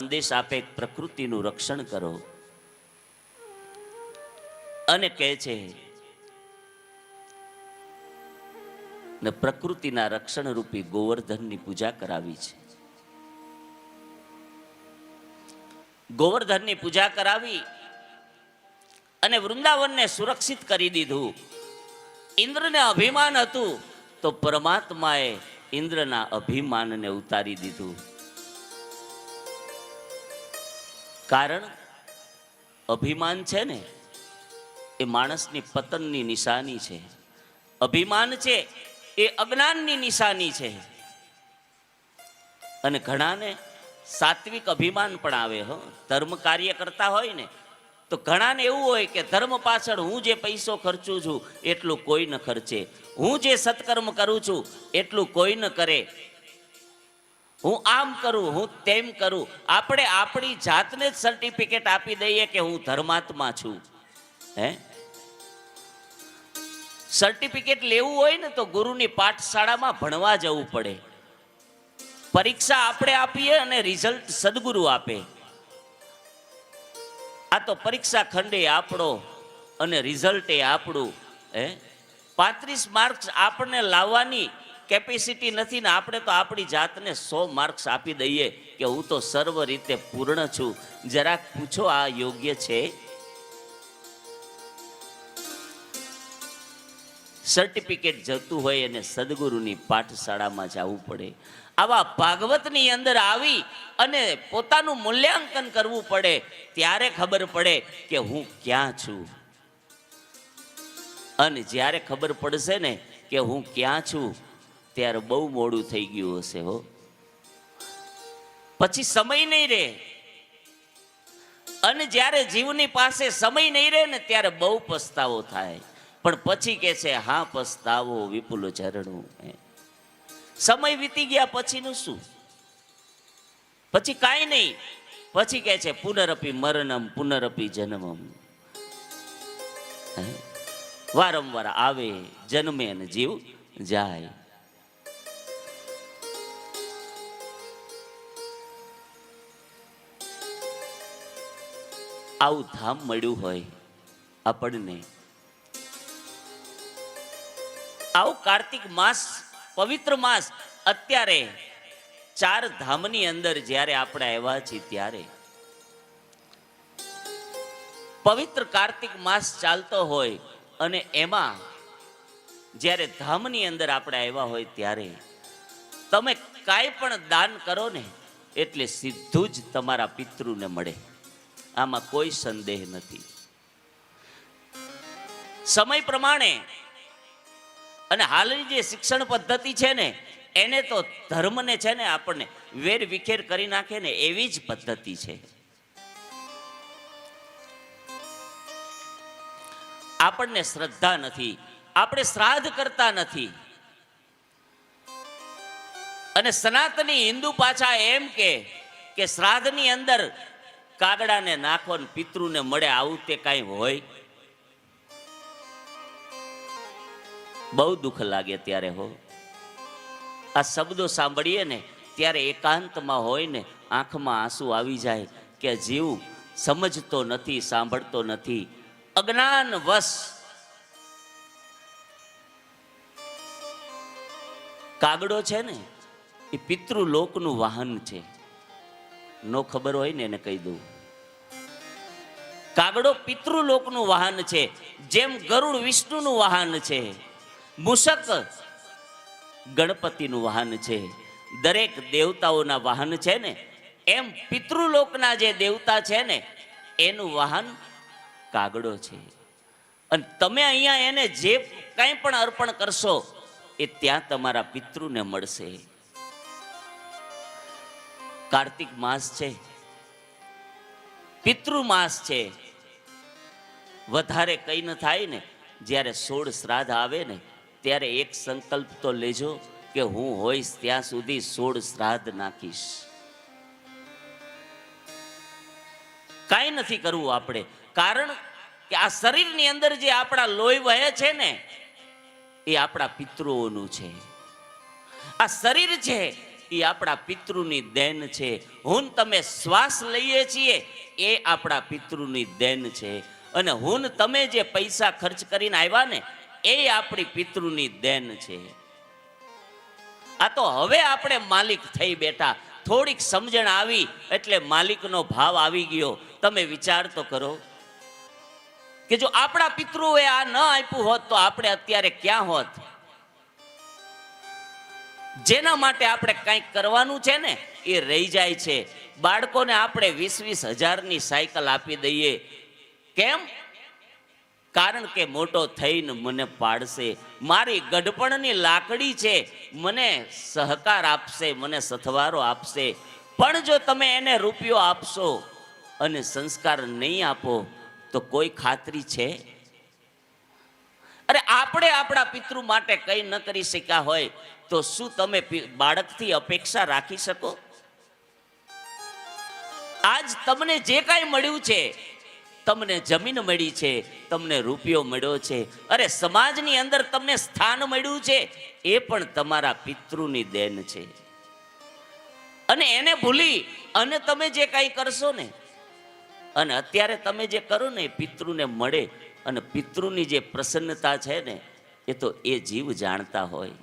સંદેશ આપે પ્રકૃતિનું રક્ષણ કરો. અને કહે છે, ને પ્રકૃતિના રક્ષણ રૂપી ગોવર્ધનની પૂજા કરાવી છે. ગોવર્ધનની પૂજા કરાવી અને વૃંદાવનને સુરક્ષિત કરી દીધું. ઇન્દ્રને અભિમાન હતું, તો પરમાત્માએ ઇન્દ્રના અભિમાનને ઉતારી દીધું. કારણ અભિમાન છે ને, એ માણસની પતનની નિશાની છે. અભિમાન છે, એ અજ્ઞાનની નિશાની છે. અને ઘણાને સાત્વિક અભિમાન પણ આવે, હો. ધર્મ કાર્ય કરતા હોય ને, તો ઘણાને એવું હોય કે ધર્મ પાછળ હું જે પૈસો ખર્ચું છું, એટલું કોઈ ન ખર્ચે. હું જે સત્કર્મ કરું છું, એટલું કોઈ ન કરે. હું આમ કરું, હું તેમ કરું. આપણે આપણી જાતને જ સર્ટિફિકેટ આપી દઈએ કે હું ધર્માત્મા છું. હે? સર્ટિફિકેટ લેવું હોય ને તો ગુરુની પાઠશાળામાં ભણવા જવું પડે. પરીક્ષા આપણે આપીએ અને રિઝલ્ટ સદગુરુ આપે. આ તો પરીક્ષા ખંડે આપણો અને રિઝલ્ટ એ આપણું. હે? પાંત્રીસ માર્ક્સ આપણને લાવવાની કેપેસિટી નથી ને આપણે તો આપણી જાતને સો માર્ક્સ આપી દઈએ કે હું તો સર્વ રીતે પૂર્ણ છું. જરાક પૂછો આ યોગ્ય છે? સર્ટિફિકેટ જતું હોય અને સદગુરુની પાઠશાળામાં જવું પડે. આવા ભાગવતની અંદર આવી અને પોતાનું મૂલ્યાંકન કરવું પડે, ત્યારે ખબર પડે કે હું ક્યાં છું. અને જ્યારે ખબર પડશે ને કે હું ક્યાં છું ત્યારે બહુ મોડું થઈ ગયું હશે હો. પછી સમય નહીં રહે. અને જ્યારે જીવની પાસે સમય નહીં રહે ને ત્યારે બહુ પસ્તાવો થાય. પણ પછી કે છે, હા, પસ્તાવો, વિપુલ ઝરણું. સમય વીતી ગયા પછીનું શું? પછી કાંઈ નહીં. પછી કે છે, પુનરપી મરણમ, પુનરપી જન્મમ. વારંવાર આવે, જન્મે અને જીવ જાય. આવું ધામ મળ્યું હોય આપણને. આવું કાર્તિક માસ, પવિત્ર માસ, અત્યારે ચાર ધામની અંદર જ્યારે આપણે આવ્યા છીએ ત્યારે. પવિત્ર કાર્તિક માસ ચાલતો હોય અને એમાં જ્યારે ધામની અંદર આપણે આવ્યા હોય ત્યારે તમે કાંઈ પણ દાન કરો ને, એટલે સીધું જ તમારા પિતૃને મળે. આમાં કોઈ સંદેહ નથી. સમય પ્રમાણે અને હાલની જે શિક્ષણ પદ્ધતિ છે ને, એને તો ધર્મને છે ને આપણને વેર વિખેર કરી નાખે ને એવી જ પદ્ધતિ છે. આપણને શ્રદ્ધા નથી, આપણે શ્રાદ્ધ કરતા નથી. અને સનાતની હિન્દુ પાછા એમ કે શ્રાદ્ધની અંદર કાગડાને નાખો ને પિતૃને મળે આવું તે કાંઈ હોય? બહુ દુઃખ લાગે ત્યારે હો. આ શબ્દો સાંભળીએ ને ત્યારે એકાંતમાં હોય ને આંખમાં આંસુ આવી જાય કે જીવ સમજતો નથી, સાંભળતો નથી. અજ્ઞાન વશ કાગડો છે ને, એ પિતૃલોકનું વાહન છે. નો ખબર હોય ને એને કહી દઉં. કાગડો પિતૃલોકનું વાહન છે, જેમ ગરુડ વિષ્ણુનું વાહન છે મૂષક ગણપતિનું વાહન છે, દરેક દેવતાઓના વાહન છે ને, એમ પિતૃલોકના જે દેવતા છે ને, એનું વાહન કાગડો છે. અને તમે અહીંયા એને જે કંઈ પણ અર્પણ કરશો, એ ત્યાં તમારા પિતૃને મળશે. કાર્તિક માસ છે, પિતૃ માસ છે. વધારે કઈ ન થાય ને, જ્યારે સોળ શ્રાદ્ધ આવે ને, ત્યારે એક સંકલ્પ તો લેજો કે હું હોઈશ ત્યાં સુધી સોળ શ્રાદ્ધ નાખીશ. કાંઈ નથી કરવું આપણે, કારણ કે આ શરીરની અંદર જે આપણા લોહી વહે છે ને, એ આપણા પિતૃઓનું છે. આ શરીર છે એ આપણા પિતૃની દેન છે. હું તમે શ્વાસ લઈએ છીએ, એ આપણા પિતૃની દેન છે. અને હું તમે જે પૈસા ખર્ચ કરીને આવ્યા ને, એ આપણી પિતૃની દેન છે. આ તો હવે આપણે માલિક થઈ બેઠા. થોડીક સમજણ આવી, એટલે માલિકનો ભાવ આવી ગયો. તમે વિચાર તો કરો. કે જો આપણા પિતૃએ આ ન આપ્યું હોત, તો આપણે અત્યારે ક્યાં હોત? જેના માટે આપણે કંઈક કરવાનું છે ને, એ રહી જાય છે. બાળકોને આપણે વીસ વીસ હજારની સાયકલ આપી દઈએ. કેમ? કારણ કે મોટો થઈને મને પાડશે. મારી ગઢપણની લાકડી છે, મને સહકાર આપશે, મને સથવારો આપશે. પણ જો તમે એને રૂપિયો આપશો અને સંસ્કાર નહીં આપો, તો કોઈ ખાતરી છે? અરે આપણે આપણા પિતૃ માટે કંઈ ન કરી શક્યા હોય, તો શું તમે બાળકથી અપેક્ષા રાખી શકો? આજ તમને જે કાંઈ મળ્યું છે, તમને જમીન મળી છે, તમને રૂપિયો મળ્યો છે, અરે સમાજની અંદર તમને સ્થાન મળ્યું છે, એ પણ તમારા પિતૃની દેન છે. અને એને ભૂલી, અને તમે જે કાંઈ કરશો ને, અને અત્યારે તમે જે કરો ને પિતૃને મળે અને પિતૃની જે પ્રસન્નતા છે ને, એ તો એ જીવ જાણતા હોય.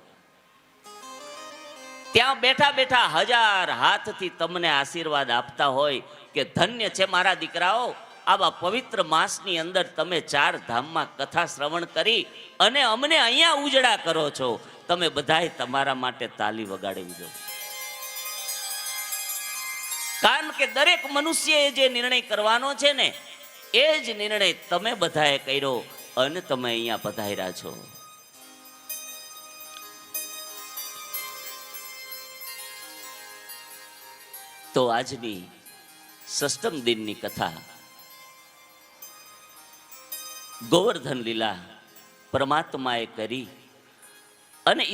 ત્યાં બેઠા બેઠા હજાર હાથથી તમને આશીર્વાદ આપતા હોય કે ધન્ય છે મારા દીકરાઓ, આવા પવિત્ર માસની અંદર તમે ચાર ધામમાં કથા શ્રવણ કરી અને અમને અહીંયા ઉજળા કરો છો. તમે બધાએ તમારા માટે તાલી વગાડવી દો કારણ કે દરેક મનુષ્યએ જે નિર્ણય કરવાનો છે ને એ જ નિર્ણય તમે બધાએ કર્યો અને તમે અહીંયા પધાર્યા છો. તો આજની સષ્ટમ દિનની કથા ગોવર્ધન લીલા પરમાત્માએ કરી અને